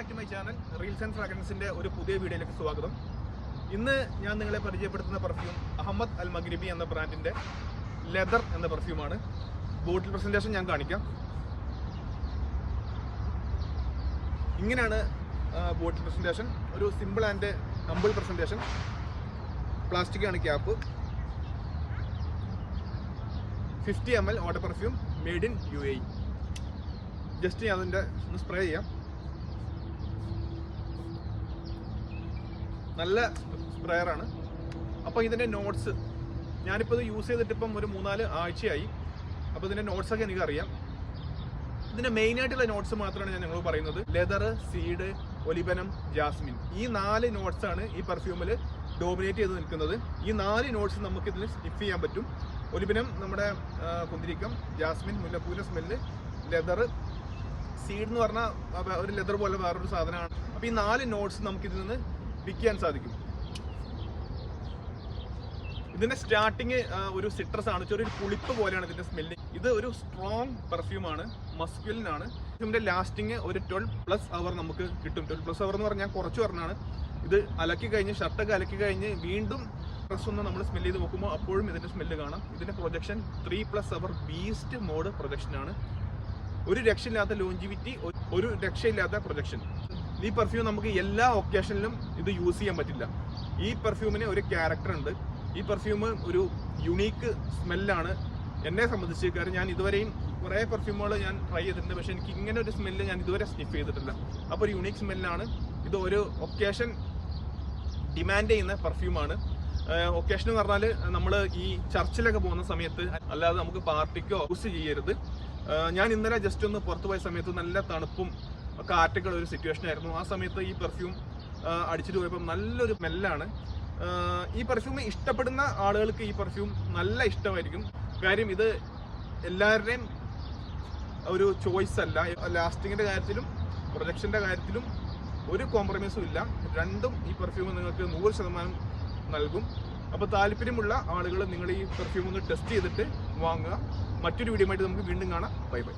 Back to my channel reels and ഫ്രാഗ്രൻസിന്റെ ഒരു പുതിയ വീഡിയോയിലേക്ക് സ്വാഗതം. ഇന്ന് ഞാൻ നിങ്ങളെ പരിചയപ്പെടുത്തുന്ന പെർഫ്യൂം അഹമ്മദ് അൽ മഗ്രിബി എന്ന ബ്രാൻഡിന്റെ ലെതർ എന്ന പെർഫ്യൂമാണ് ബോട്ടിൽ പ്രസന്റേഷൻ ഞാൻ കാണിക്കാം. ഇങ്ങനെയാണ് ബോട്ടിൽ പ്രസന്റേഷൻ ഒരു simple and humble presentation plastic ആണ് cap fifty M L water perfume made in U A just ഞാൻ അതിന്റെ ഒന്ന് സ്പ്രേ ചെയ്യാം. നല്ല സ്പ്രെയറാണ് അപ്പോൾ ഇതിന്റെ നോട്ട്സ് ഞാനിപ്പോൾ ഇത് യൂസ് ചെയ്തിട്ട് ഇപ്പം ഒരു മൂന്നാൽ ആഴ്ചയായി. അപ്പോൾ ഇതിന്റെ നോട്ട്സൊക്കെ എനിക്കറിയാം. ഇതിന്റെ മെയിനായിട്ടുള്ള നോട്ട്സ് മാത്രമാണ് ഞാൻ നിങ്ങൾ പറയുന്നത്. ലെതർ സീഡ് ഒലിബനം ജാസ്മിൻ ഈ നാല് നോട്ട്സാണ് ഈ പെർഫ്യൂമിൽ ഡോമിനേറ്റ് ചെയ്ത് നിൽക്കുന്നത്. ഈ നാല് നോട്ട്സ് നമുക്ക് ഇതിൽ സ്റ്റിഫ് ചെയ്യാൻ പറ്റും. ഒലിബനം നമ്മുടെ കുന്തിരിക്കം ജാസ്മിൻ മുല്ലപ്പൂല സ്മെല്ല് ലെതർ സീഡ് എന്ന് പറഞ്ഞാൽ ഒരു ലെതർ പോലെ വേറൊരു സാധനമാണ്. അപ്പോൾ ഈ നാല് നോട്ട്സ് നമുക്ക് ഇതിൽ നിന്ന് വിൽക്കാൻ സാധിക്കും. ഇതിന്റെ സ്റ്റാർട്ടിങ് ഒരു സിട്രസ് ആണ്. ചെറിയൊരു പുളിപ്പ് പോലെയാണ് ഇതിന്റെ സ്മെല്ലിങ് ഇത് ഒരു സ്ട്രോങ് പെർഫ്യൂം ആണ്. മസ്ക്യുലിൻ ആണ്. ഇതിന്റെ ലാസ്റ്റിങ് ഒരു ട്വൽവ് പ്ലസ് അവർ നമുക്ക് കിട്ടും. ട്വൽവ് പ്ലസ് അവർ എന്ന് പറഞ്ഞാൽ കുറച്ച് പറഞ്ഞാണ്. ഇത് അലക്കി കഴിഞ്ഞ് ഷർട്ടൊക്കെ അലക്കി കഴിഞ്ഞ് വീണ്ടും ഡ്രസ് ഒന്ന് നമ്മൾ സ്മെല്ല് ചെയ്ത് നോക്കുമ്പോൾ അപ്പോഴും ഇതിന്റെ സ്മെല്ല് കാണാം. ഇതിന്റെ പ്രൊജക്ഷൻ ത്രീ പ്ലസ് അവർ ബീസ്റ്റ് മോഡ് പ്രൊജക്ഷൻ ആണ്. ഒരു രക്ഷയില്ലാത്ത ലോഞ്ചിവിറ്റി ഒരു രക്ഷയില്ലാത്ത പ്രൊജക്ഷൻ ഈ പെർഫ്യൂം നമുക്ക് എല്ലാ ഒക്കേഷനിലും ഇത് യൂസ് ചെയ്യാൻ പറ്റില്ല. ഈ പെർഫ്യൂമിന് ഒരു ക്യാരക്ടർ ഉണ്ട്. ഈ പെർഫ്യൂം ഒരു യുണീക്ക് സ്മെല്ലാണ് എന്നെ സംബന്ധിച്ച് കാര്യം ഞാൻ ഇതുവരെയും കുറേ പെർഫ്യൂമുകൾ ഞാൻ ട്രൈ ചെയ്തിട്ടുണ്ട്. പക്ഷെ എനിക്ക് ഇങ്ങനെ ഒരു സ്മെല്ല് ഞാൻ ഇതുവരെ സ്നിഫ് ചെയ്തിട്ടില്ല. അപ്പോൾ ഒരു യുണീക്ക് സ്മെല്ലാണ് ഇത് ഒരു ഒക്കേഷൻ ഡിമാൻഡ് ചെയ്യുന്ന പെർഫ്യൂമാണ് ഒക്കേഷൻ എന്ന് പറഞ്ഞാൽ നമ്മൾ ഈ ചർച്ചിലൊക്കെ പോകുന്ന സമയത്ത് അല്ലാതെ നമുക്ക് പാർട്ടിക്കോ യൂസ് ചെയ്യരുത്. ഞാൻ ഇന്നലെ ജസ്റ്റ് ഒന്ന് പുറത്തു പോയ സമയത്ത് നല്ല തണുപ്പും കാറ്റൊക്കെ ഉള്ള ഒരു സിറ്റുവേഷൻ ആയിരുന്നു. ആ സമയത്ത് ഈ പെർഫ്യൂം അടിച്ചിട്ട് പോയപ്പോൾ നല്ലൊരു സ്മെല്ലാണ്. ഈ പെർഫ്യൂം ഇഷ്ടപ്പെടുന്ന ആളുകൾക്ക് ഈ പെർഫ്യൂം നല്ല ഇഷ്ടമായിരിക്കും. കാര്യം ഇത് എല്ലാവരുടെയും ഒരു ചോയ്സ് അല്ല. ലാസ്റ്റിങ്ങിന്റെ കാര്യത്തിലും പ്രൊജക്ഷന്റെ കാര്യത്തിലും ഒരു കോംപ്രമൈസും ഇല്ല. രണ്ടും ഈ പെർഫ്യൂം നിങ്ങൾക്ക് നൂറ് ശതമാനം നൽകും. അപ്പോൾ താല്പര്യമുള്ള ആളുകൾ നിങ്ങൾ ഈ പെർഫ്യൂം ഒന്ന് ടെസ്റ്റ് ചെയ്തിട്ട് വാങ്ങുക. മറ്റൊരു വീഡിയോ നമുക്ക് വീണ്ടും കാണാം. Bye bye